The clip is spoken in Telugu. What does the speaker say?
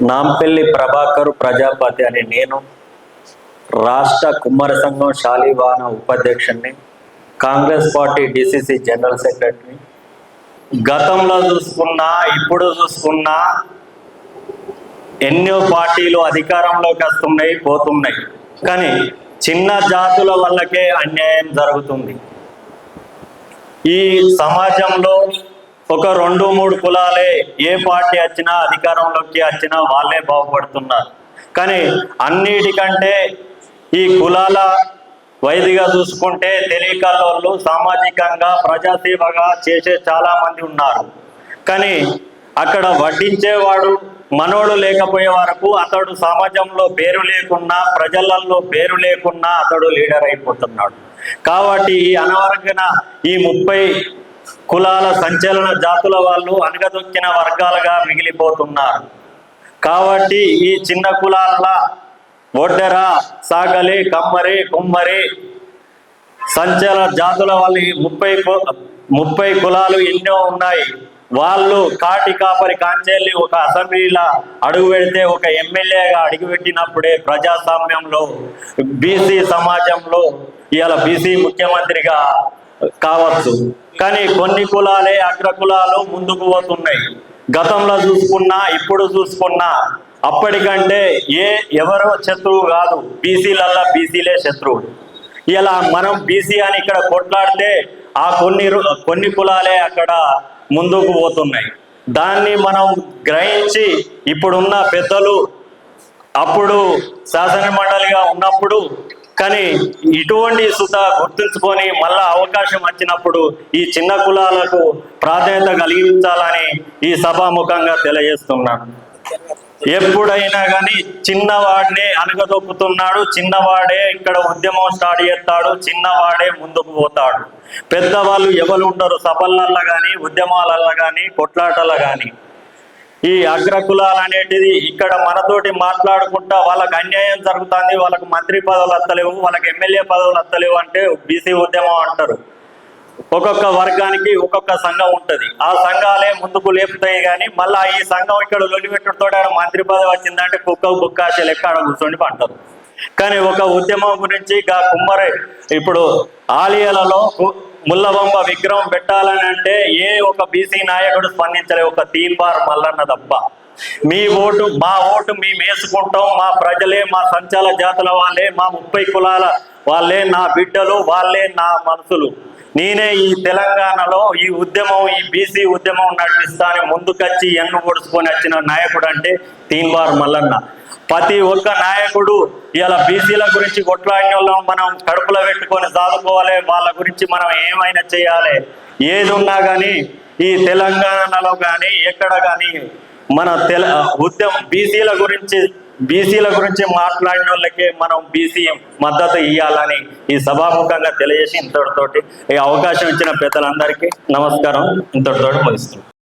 నాంపల్లి ప్రభాకర్ ప్రజాపతి అనే నేను రాష్ట్ర కుమ్మర సంఘం Shalivahana ఉపాధ్యక్షుడిని Congress party DCC general secretary గతంలో చూసుకున్నా ఇప్పుడు చూసుకున్నా ఎన్నో పార్టీలు అధికారంలోకి వస్తున్నాయి పోతున్నాయి. కానీ చిన్న జాతుల వల్లకే అన్యాయం జరుగుతుంది. ఈ సమాజంలో ఒక రెండు మూడు కులాలే ఏ పార్టీ వచ్చినా అధికారంలోకి వచ్చినా వాళ్ళే బాగుపడుతున్నారు. కానీ అన్నిటికంటే ఈ కులాల వైదిగా చూసుకుంటే తెలియకలోళ్ళు సామాజికంగా ప్రజాసేవగా చేసే చాలా మంది ఉన్నారు. కానీ అక్కడ వడ్డించేవాడు మనోడు లేకపోయే వరకు అతడు సమాజంలో పేరు లేకున్నా ప్రజలలో పేరు లేకున్నా అతడు లీడర్ అయిపోతున్నాడు. కాబట్టి ఈ అనవరగిన ఈ ముప్పై కులాల సంచలన జాతుల వాళ్ళు అనగదొక్కిన వర్గాలుగా మిగిలిపోతున్నారు. కాబట్టి ఈ చిన్న కులాల ఒడ్డెర సాగలి కమ్మరి కుమ్మరి సంచల జాతుల వాళ్ళు ముప్పై కు- ముప్పై కులాలు ఎన్నో ఉన్నాయి. వాళ్ళు కాటి కాపరి కాంచెల్లి ఒక అసెంబ్లీలో అడుగు పెడితే ఒక ఎమ్మెల్యేగా అడుగుపెట్టినప్పుడే ప్రజాస్వామ్యంలో బీసీ సమాజంలో ఇవాళ బీసీ ముఖ్యమంత్రిగా కావచ్చు కానీ కొన్ని కులాలే అగ్ర కులాలు ముందుకు పోతున్నాయి. గతంలో చూసుకున్నా ఇప్పుడు చూసుకున్నా అప్పటికంటే ఏ ఎవరో శత్రువు కాదు. బీసీలల్లా బీసీలే శత్రువు. ఇలా మనం బీసీ అని ఇక్కడ కొట్లాడితే ఆ కొన్ని రు- కొన్ని కులాలే అక్కడ ముందుకు పోతున్నాయి. దాన్ని మనం గ్రహించి ఇప్పుడున్న పెద్దలు అప్పుడు శాసన మండలిగా ఉన్నప్పుడు కానీ ఇటువంటి సుత గుర్తుంచుకొని మళ్ళా అవకాశం వచ్చినప్పుడు ఈ చిన్న కులాలకు ప్రాధాన్యత కలిగించాలని ఈ సభాముఖంగా తెలియజేస్తున్నాను ఎప్పుడైనా కానీ చిన్నవాడినే అనగదొక్కుతున్నాడు చిన్నవాడే ఇక్కడ ఉద్యమం స్టార్ట్ చేస్తాడు చిన్నవాడే ముందుకు పోతాడు. పెద్దవాళ్ళు ఎవరు ఉంటారు సభలల్లో కానీ ఉద్యమాలల్లో కానీ కొట్లాటల్లో కానీ. ఈ అగ్రకులాలు అనేటిది ఇక్కడ మనతోటి మాట్లాడుకుంటా వాళ్ళకి అన్యాయం జరుగుతుంది వాళ్ళకి మంత్రి పదవులు వస్తలేవు వాళ్ళకి ఎమ్మెల్యే పదవులు వస్తలేవు అంటే బీసీ ఉద్యమం అంటారు. ఒక్కొక్క వర్గానికి ఒక్కొక్క సంఘం ఉంటుంది. ఆ సంఘాలే ముందుకు లేపుతాయి కానీ మళ్ళా ఈ సంఘం ఇక్కడ లొలిపెట్టడంతో మంత్రి పదవి వచ్చిందంటే కుక్క బుక్కాశ లెక్క ఆడ కూర్చొని పంటారు. కానీ ఒక ఉద్యమం గురించి కుమ్మరే ఇప్పుడు ఆలయాలలో ముల్లబొమ్మ విగ్రహం పెట్టాలని అంటే ఏ ఒక బీసీ నాయకుడు స్పందించలే ఒక తీన్ బార్ మల్లన్న తప్ప. మీ ఓటు మా ఓటు మేము వేసుకుంటాం మా ప్రజలే మా సంచాల జాతుల వాళ్ళే మా ముప్పై కులాల వాళ్ళే నా బిడ్డలు వాళ్ళే నా మనసులు. నేనే ఈ తెలంగాణలో ఈ ఉద్యమం ఈ బీసీ ఉద్యమం నడిపిస్తాను అని ముందుకొచ్చి ఎన్ను పొడుచుకొని వచ్చిన నాయకుడు అంటే తీన్బార్ మల్లన్న. ప్రతి ఒక్క నాయకుడు ఇలా బీసీల గురించి కొట్లాడిన వాళ్ళం మనం కడుపులో పెట్టుకొని సాదుకోవాలి వాళ్ళ గురించి మనం ఏమైనా చేయాలి? ఏది ఉన్నా కానీ ఈ తెలంగాణలో కానీ ఎక్కడ కానీ మన తెల ఉద్యమం బీసీల గురించి బీసీల గురించి మాట్లాడిన వాళ్ళకే మనం బీసీ మద్దతు ఇవ్వాలని ఈ సభాముఖంగా తెలియజేసి ఇంతటితోటి ఈ అవకాశం ఇచ్చిన పెద్దలందరికీ నమస్కారం. ఇంతటితోటి ముగిస్తున్నాం.